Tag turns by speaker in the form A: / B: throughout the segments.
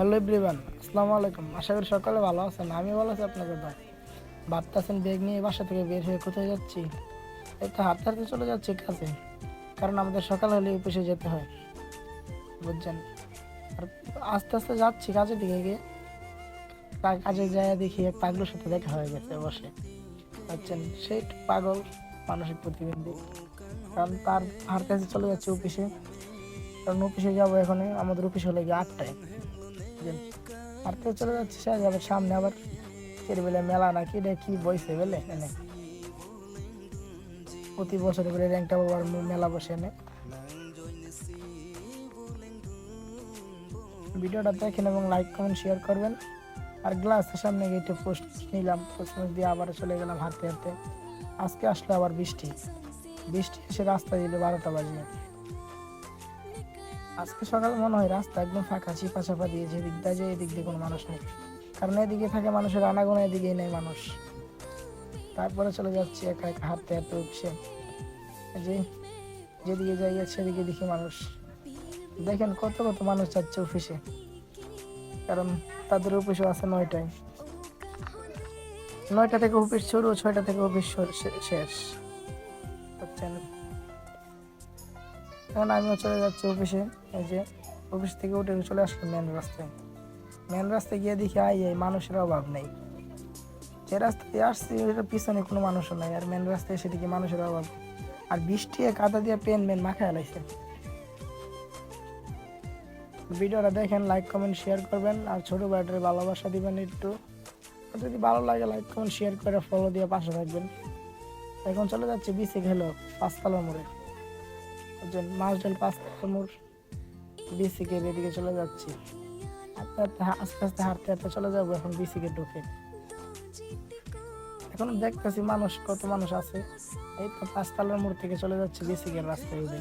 A: Hello everyone, আসসালামু আলাইকুম। আশা করি সকালে ভালো আছেন, আমি ভালো আছি আপনাদের ভাই ভাবতেছেন ব্যাগ নিয়ে বাসা থেকে বের হয়ে কোথায় যাচ্ছি? এই তো হাঁটতে হাঁটতে চলে যাচ্ছি কাছে কারণ আমাদের সকাল হলে অফিসে যেতে হয়, বুঝছেন? আর আস্তে আস্তে যাচ্ছি কাজের দিকে গিয়ে। কাজে যায় দেখি এক পাগলের সাথে দেখা হয়ে গেছে বসে, বুঝছেন? সেই পাগল মানসিক প্রতিবন্ধী কারণ তার হাঁটতে হাঁটতে চলে যাচ্ছে অফিসে, কারণ অফিসে যাব এখন আমাদের অফিস হলে গিয়ে আটটায়। বুঝলেন? হাঁটতে চলে যাচ্ছে, সে আবার সামনে আবার বেলে মেলা নাকি রে কি বইছে বেলে এনে। প্রতি বছর বলে র্যাংটা বাবার মেলা বসে এনে। ভিডিওটা দেখেন এবং লাইক কমেন্ট শেয়ার করবেন। আর গ্লাসের সামনে গিয়ে একটু পোস্ট নিলাম পোস্ট দিয়ে আবার চলে গেলাম হাঁটতে হাঁটতে। আজকে আসলো আবার বৃষ্টি। বৃষ্টি এসে রাস্তা দিল বারোটা বাজে। আজকে সকালে মনে হয় রাস্তা একদম ফাঁকা চিপা চাপা দিয়ে যেদিক দিয়ে যায়, এদিক দিয়ে কোনো মানুষ নেই। কারণ এদিকে থাকে মানুষের আনাগোনা, এদিকেই নেই মানুষ। তারপরে চলে যাচ্ছি একা একা হাঁটতে হাঁটতে উঠছে। যে যেদিকে যাই সেদিকে দেখি মানুষ। দেখেন কত কত মানুষ যাচ্ছে অফিসে। কারণ তাদের অফিসও আছে নয়টায়। নয়টা থেকে অফিস শুরু, ছয়টা থেকে অফিস শেষ। এখন আমিও চলে যাচ্ছি অফিসে। এই যে, অফিস থেকে উঠে চলে আসলাম মেন রাস্তায়। মেন রাস্তায় গিয়ে দেখি আই এই মানুষের অভাব নেই। যে রাস্তা দিয়ে আসছি ওইটার পিছনে কোনো মানুষও নাই। আর মেন রাস্তায় এসে দেখি মানুষের অভাব। আর বৃষ্টি কাদা দিয়ে পেন মেন মাখায় লাগছে ভিডিওটা দেখেন লাইক কমেন্ট শেয়ার করবেন। আর ছোট ভাইটার ভালোবাসা দিবেন একটু। যদি ভালো লাগে লাইক কমেন্ট শেয়ার করে ফলো দিয়ে পাশে থাকবেন। এখন চলে যাচ্ছে বিসি খেলো পাঁচতলা মোড়ে। একজন মাসডাল পাঁচতলা মোড় বিসিকে এদিকে চলে যাচ্ছি। আস্তে আস্তে হাঁটতে হাঁটতে চলে যাব এখন বিসিকে ঢুকে। এখন দেখতেছি মানুষ কত মানুষ আছে। এই তো পাঁচতলার মোড় থেকে চলে যাচ্ছে বিসিকের রাস্তায় উঠে।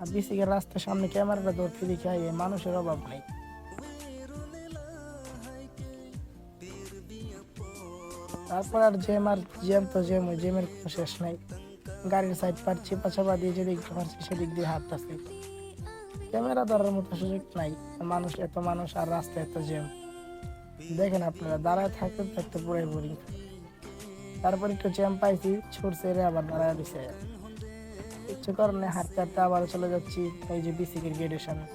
A: আর বিসিকের রাস্তার সামনে ক্যামেরাটা ধরতে দেখি আই, এই মানুষের অভাব নেই। তারপর আর জ্যাম আর জ্যাম তো জ্যাম ওই জ্যামের কোনো শেষ নাই। গাড়ির সাইড পার চিপা চাপা দিয়ে যেদিক পারছি, সেদিক দিয়ে হাঁটতেছি। ক্যামেরা ধরার মতো সুযোগ নাই। মানুষ এত মানুষ আর রাস্তায় এত জ্যাম। দেখেন আপনারা, দাঁড়ায় থাকতে থাকতে পুরাই বোরিং তারপর একটু জ্যাম পাইছি, ছুটছে রে আবার দাঁড়ায় দিছে কিচ্ছু কারণে হাঁটতে হাঁটতে আবার চলে যাচ্ছি, এই যে বিসিকের গেটের সামনে।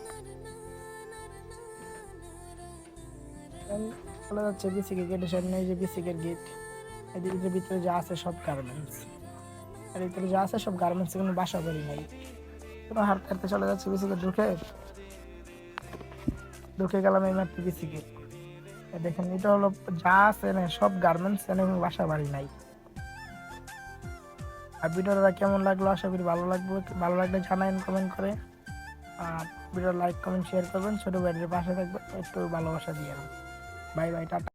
A: চলে যাচ্ছে বিসিকের গেটের সামনে, এই যে বিসিকের গেট এদিকের ভিতরে যা আছে সব গার্মেন্টস আর ভিতরে যা আছে সব গার্মেন্টস কোনো বাসা বাড়ি নাই। কোনো হাঁটতে হাঁটতে চলে যাচ্ছে বিসিকে ঢুকে। ঢুকে গেলাম এই মাত্র বিসিকে দেখেন, এটা হলো যা আছে না সব গার্মেন্টস এনে কোনো বাসা বাড়ি নাই। আর ভিডিওটা কেমন লাগল আশা করি ভালো লাগবে। ভালো লাগলে জানাবেন কমেন্ট করে। আর ভিডিও লাইক কমেন্ট শেয়ার করবেন। ছোটো ভাইয়ের পাশে থাকবেন, একটু ভালোবাসা দিয়ে। Bye bye, tata.